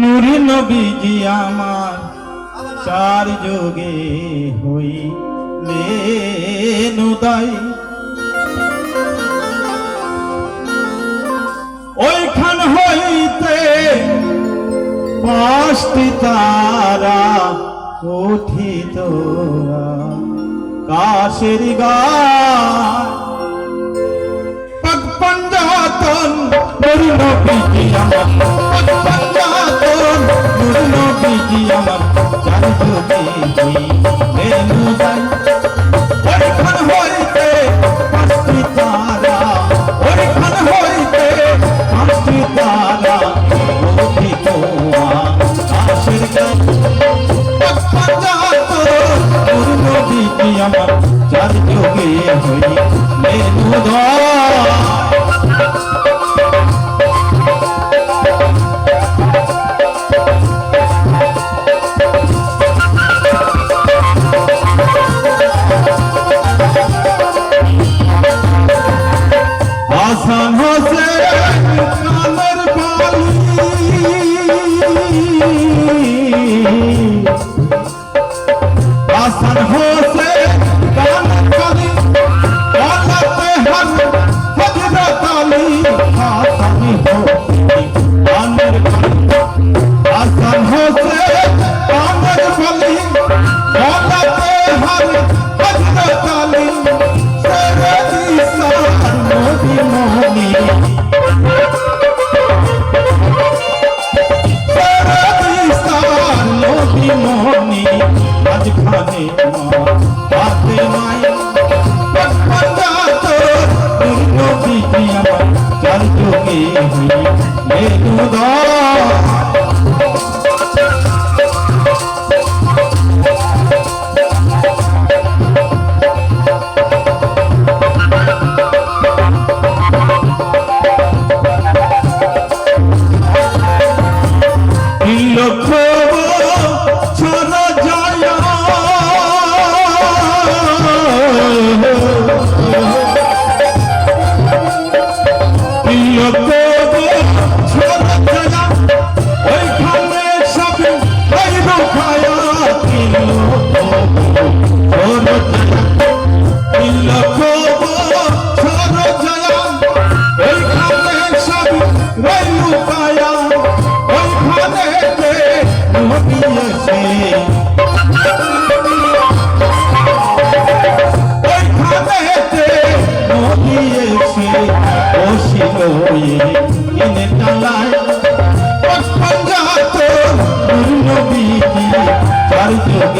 নুরি নবীজি আমার চার যোগে হইলে নুদাই ওইখান হইতে পাঁচটি তারা উঠিত কাশের পগ পঞ্জাতন নুরি নবীজি আমার। পগ পঞ্জাতন নুরি নবীজি আমার চার যোগে হইলে নুদাই ওইখান হইতে পাঁচটি তারা ওইখান হইতে পাঁচটি যোগে হই মেনুদয় হাসান হোসেন মোহনী মাঝখানে হাতে মাই নবী আমার চার যোগে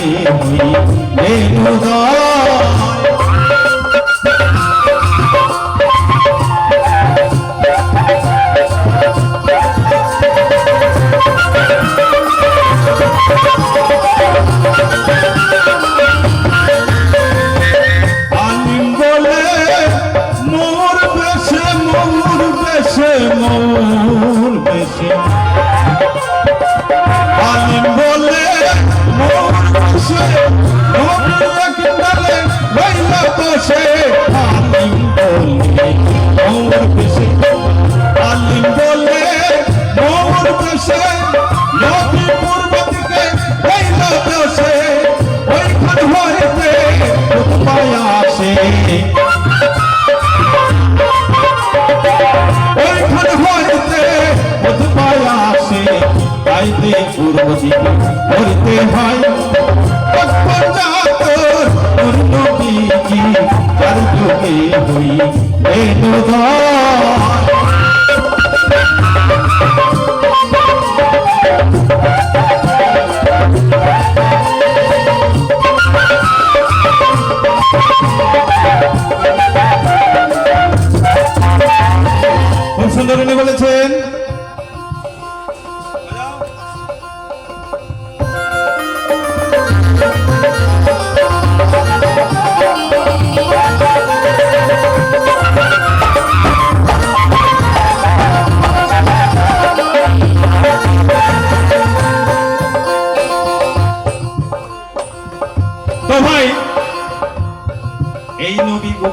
যোগে হইতে উপায় আসে তাইতে পূর্ব দিকে করতে হয়।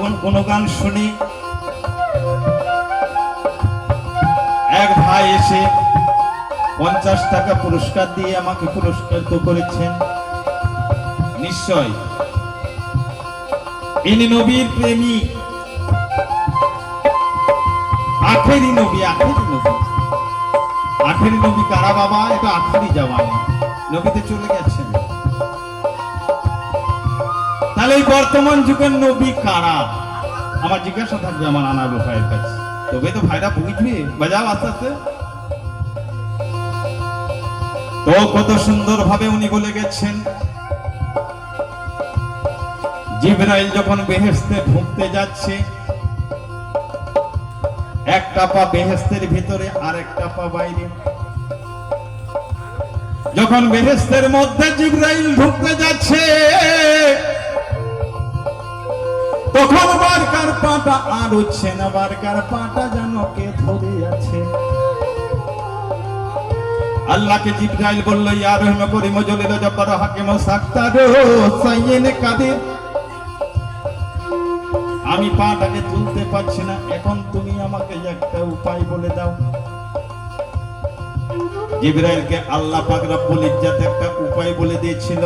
নবী গুণ গুণগান শুনি, এক ভাই এসে পঞ্চাশ টাকা পুরস্কার দিয়ে আমাকে পুরস্কৃত করেছেন। নিশ্চয়। ইনি নবীর প্রেমিক আখেরি নবী আখেরি নবী। আখেরি নবী কারা বাবা? এটা আখেরি জওয়ানি নবীতে চলে গেছেন তাহলে এই বর্তমান যুগের নবী কারা? আমার জিজ্ঞাসা থাকবে আমার আনারু ভাইয়ের কাছে। তবে তো ভাইরা বুঝবে। বাজাও আস্তে আস্তে। তো কত সুন্দর ভাবে উনি বলে গেছেন, জিবরাইল যখন বেহেস্তে ঢুকতে যাচ্ছে, একটা পা বেহেস্তের ভিতরে আর একটা পা বাইরে। যখন বেহেস্তের মধ্যে জিব্রাইল ঢুকতে যাচ্ছে তখন বারকার পাটা আর না বারকার পাটা যেন কে ধরে আছে আল্লাহকে জিব্রাইল বলল ইয়া রহিম করিম জলিল জব্বার হাকিম সাক্তার সাইয়েন কাদের। আমি পাটাকে তুলতে পারছি না এখন তুমি আমাকে একটা উপায় বলে দাও। জিব্রাইলকে আল্লাহ পাক রব্বুল ইজ্জাত একটা উপায় বলে দিয়েছিল।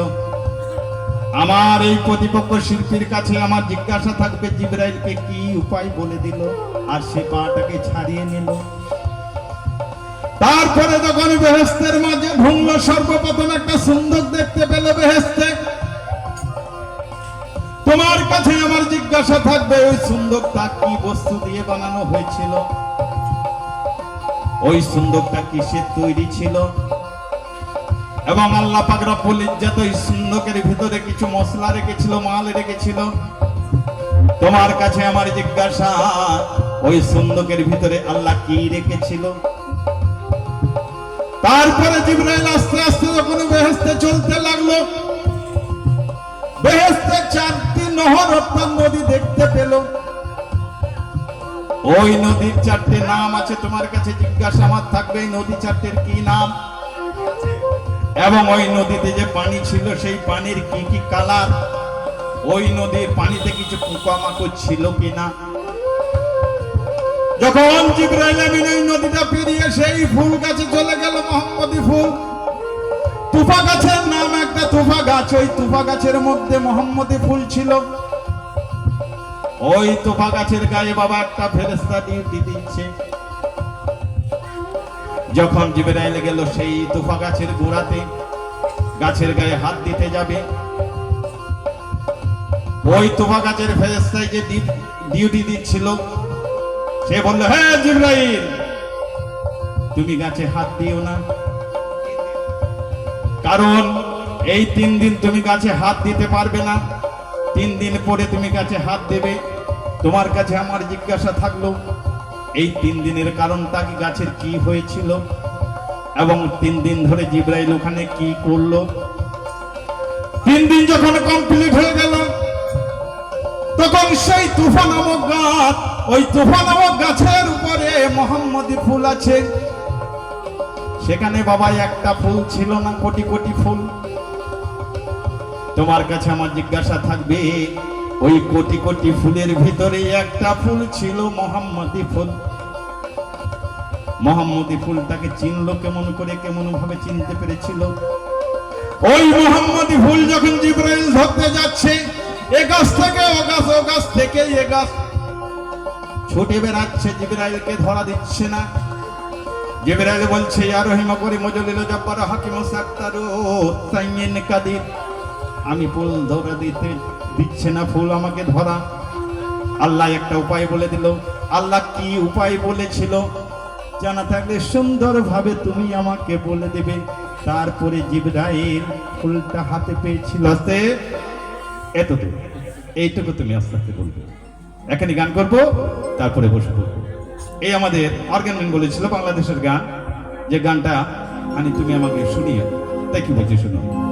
আমার এই প্রতিপক্ষ শিল্পীর কাছে আমার জিজ্ঞাসা থাকবে, জিব্রাইলকে কি উপায় বলে দিল? আর সে পাটাকে ছাড়িয়ে নিল। তারপরে যখন বেহেস্তের মাঝে ঢুকলো সর্বপ্রথম একটা সুন্দর দেখতে পেল বেহেস্তে। তোমার কাছে আমার জিজ্ঞাসা থাকবে, ওই সুন্দরটা কি বস্তু দিয়ে বানানো হয়েছিল? ওই সুন্দরটা কিসের তৈরি ছিল? এবং আল্লাহ পাক রব্বুল ইজ্জাত ওই সুন্দকের ভিতরে কিছু মশলা রেখেছিল, মাল রেখেছিল। তোমার কাছে আমার জিজ্ঞাসা, ওই সুন্দকের ভিতরে আল্লাহ কি রেখেছিল? তারপরে জিব্রাইল আস্তে আস্তে যখন বেহেস্তে চলতে লাগল বেহেস্তে চারটি নহর অর্থাৎ নদী দেখতে পেল। ওই নদীর চারটে নাম আছে, তোমার কাছে জিজ্ঞাসা আমার থাকবে, এই নদী চারটের কি নাম? এবং ওই নদীতে যে পানি ছিল, সেই পানির কি কি কালার? ওই নদীর পানিতে কিছু পোকামাকড় ছিল কিনা? যখন জিব্রাইল ওই নদীটা পেরিয়ে সেই ফুল গাছে চলে গেল, মোহাম্মদী ফুল। তুফা গাছের নাম একটা তুফা গাছ, ওই তুফা গাছের মধ্যে মোহাম্মদী ফুল ছিল। ওই তুফা গাছের গায়ে বাবা একটা ফেরেস্তা ডিউটি দিচ্ছে। যখন জিব্রাইল গেল, সেই তুফা গাছের গোড়াতে গাছের গায়ে হাত দিতে যাবে। ওই তুফা গাছের ফেরেস্তায় যে ডিউটি দিচ্ছিল, সে বলল হ্যাঁ জিব্রাইল, তুমি গাছে হাত দিও না। কারণ এই তিন দিন তুমি গাছে হাত দিতে পারবে না। তিন দিন পরে তুমি গাছে হাত দেবে। তোমার কাছে আমার জিজ্ঞাসা থাকল এই তিন দিনের কারণটা কি গাছের কি হয়েছিল? এবং তিন দিন ধরে জিব্রাইল ওখানে কি করল? তিন দিন যখন কমপ্লিট হয়ে গেল, তখন সেই তুফা নামক গাছ, ওই তুফা নামক গাছের উপরে মোহাম্মদী ফুল আছে। সেখানে বাবা একটা ফুল ছিল না, কোটি কোটি ফুল। তোমার কাছে আমার জিজ্ঞাসা থাকবে ওই কোটি কোটি ফুলের ভিতরে একটা ফুল ছিল মোহাম্মদী ফুল। মোহাম্মদী ফুলটাকে চিনলো কেমন করে কেমন ভাবে চিনতে পেরেছিল? ওই মোহাম্মদী ফুল যখন জিব্রাইল ধরতে যাচ্ছে, এ গাছ থেকে ও গাছ ও গাছ থেকে এ গাছ। ছুটে বেড়াচ্ছে, জিব্রাইলকে ধরা দিচ্ছে না। জিব্রাইল বলছে, ইয়া রহিমা করি মজলিল জব্বার হাকিম সাক্তারু সাইয়িন কাদির। আমি ফুল ধরে দিতে দিচ্ছে না ফুল আমাকে ধরা। আল্লাহ একটা উপায় বলে দিল। আল্লাহ কি উপায় বলেছিল? জানা থাকলে সুন্দরভাবে তুমি আমাকে বলে দেবে। তারপরে জিব্রাইল ফুলটা হাতে পেয়েছিল। আস্তে, এতটুকু, এইটুকু তুমি আস্তে আস্তে বলবে। এখানে গান করব, তারপরে বসে পড়ব। এই আমাদের অর্গানম্যান বলেছিল বাংলাদেশের গান। যে গানটা, আনি তুমি আমাকে শুনিয়ে, তাই কি বলছি শুনো